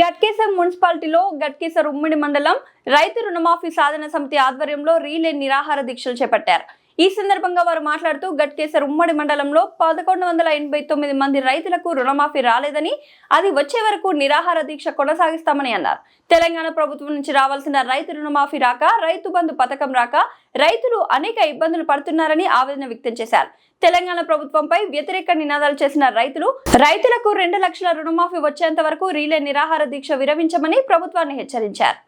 గట్కేసర్ మున్సిపాలిటీలో గట్కేసర్ ఉమ్మడి మండలం రైతు రుణమాఫీ సాధన సమితి ఆధ్వర్యంలో రీలే నిరాహార దీక్షలు చేపట్టారు. ఈ సందర్భంగా వారు మాట్లాడుతూ గట్కేసర్ ఉమ్మడి మండలంలో పదకొండు వందల ఎనభై తొమ్మిది మంది రైతులకు రుణమాఫీ రాలేదని అది వచ్చే వరకు నిరాహార దీక్ష కొనసాగిస్తామని అన్నారు. తెలంగాణ ప్రభుత్వం నుంచి రావాల్సిన రైతు రుణమాఫీ రాక రైతు బంధు పథకం రాక రైతులు అనేక ఇబ్బందులు పడుతున్నారని ఆవేదన వ్యక్తం చేశారు. తెలంగాణ ప్రభుత్వంపై వ్యతిరేక నినాదాలు చేసిన రైతులు రైతులకు రెండు లక్షల రుణమాఫీ వచ్చేంత వరకు రీలే నిరాహార దీక్ష విరమించమని ప్రభుత్వాన్ని హెచ్చరించారు.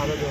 అరదు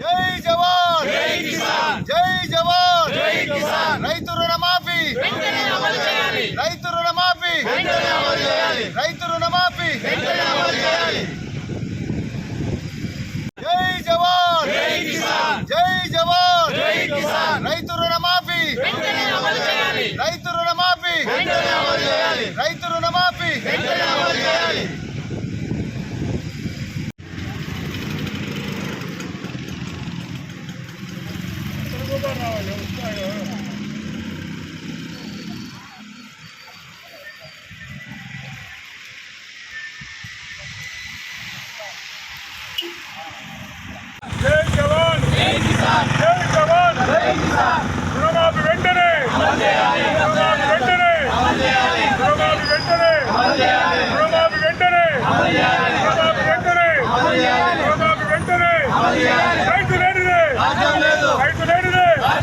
జై జవాన్ జై కిసాన్ జై జవాన్ జై కిసాన్ రైతు రుణమాఫీ వెంటనే అమలు చేయాలి రైతు రుణమాఫీ వెంటనే అమలు చేయాలి రైతు రుణమాఫీ వెంటనే అమలు చేయాలి జై జవాన్ జై కిసాన్ జై జవాన్ జై కిసాన్ రైతు రుణమాఫీ వెంటనే అమలు చేయాలి రైతు రుణమాఫీ వెంటనే అమలు చేయాలి రైతు రుణమాఫీ వెంటనే అమలు చేయాలి జై జవాన్ జై కిసాన్ జై జవాన్ జై కిసాన్ రుణమాఫీ వెంటనే రుణమాఫీ వెంటనే రుణమాఫీ వెంటనే రుణమాఫీ వెంటనే రుణమాఫీ వెంటనే రుణమాఫీ వెంటనే రైతు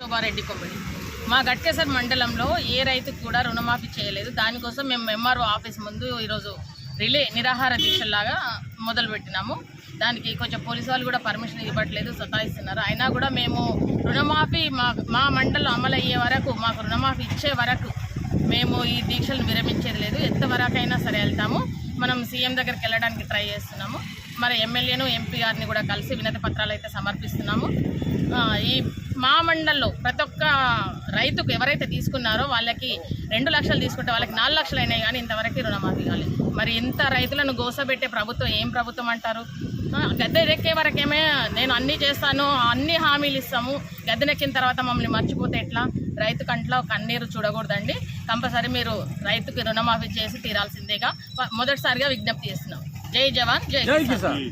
శోభారెడ్డి కొమ్మడి మా గట్కేసర్ మండలంలో ఏ రైతుకు కూడా రుణమాఫీ చేయలేదు. దానికోసం మేము ఎంఆర్ఓ ఆఫీస్ ముందు ఈరోజు రిలే నిరాహార దీక్షలాగా మొదలుపెట్టినాము. దానికి కొంచెం పోలీసు వాళ్ళు కూడా పర్మిషన్ ఇవ్వట్లేదు సతాయిస్తున్నారు. అయినా కూడా మేము రుణమాఫీ మా మా మండలం అమలయ్యే వరకు మాకు రుణమాఫీ ఇచ్చే వరకు మేము ఈ దీక్షలను విరమించేది లేదు. ఎంతవరకైనా సరే వెళ్తాము. మనం సీఎం దగ్గరికి వెళ్ళడానికి ట్రై చేస్తున్నాము. మరి ఎమ్మెల్యేను ఎంపీ గారిని కూడా కలిసి వినతి పత్రాలు అయితే సమర్పిస్తున్నాము. ఈ మా మండల్లో ప్రతి ఒక్క రైతుకు ఎవరైతే తీసుకున్నారో వాళ్ళకి రెండు లక్షలు తీసుకుంటే వాళ్ళకి నాలుగు లక్షలు అయినాయి కానీ ఇంతవరకు రుణమాఫీ కావాలి మరి ఇంత రైతులను గోసబెట్టే ప్రభుత్వం ఏం ప్రభుత్వం అంటారు? గద్దె ఎక్కే వరకేమే నేను అన్నీ చేస్తాను అన్ని హామీలు ఇస్తాము. గద్దెనెక్కిన తర్వాత మమ్మల్ని మర్చిపోతే ఎట్లా? రైతు కంట్లో కన్నీరు చూడకూడదండి. కంపల్సరీ మీరు రైతుకి రుణమాఫీ చేసి తీరాల్సిందేగా. మొదటిసారిగా విజ్ఞప్తి చేస్తున్నాం. జై జవాన్ జై కిసాన్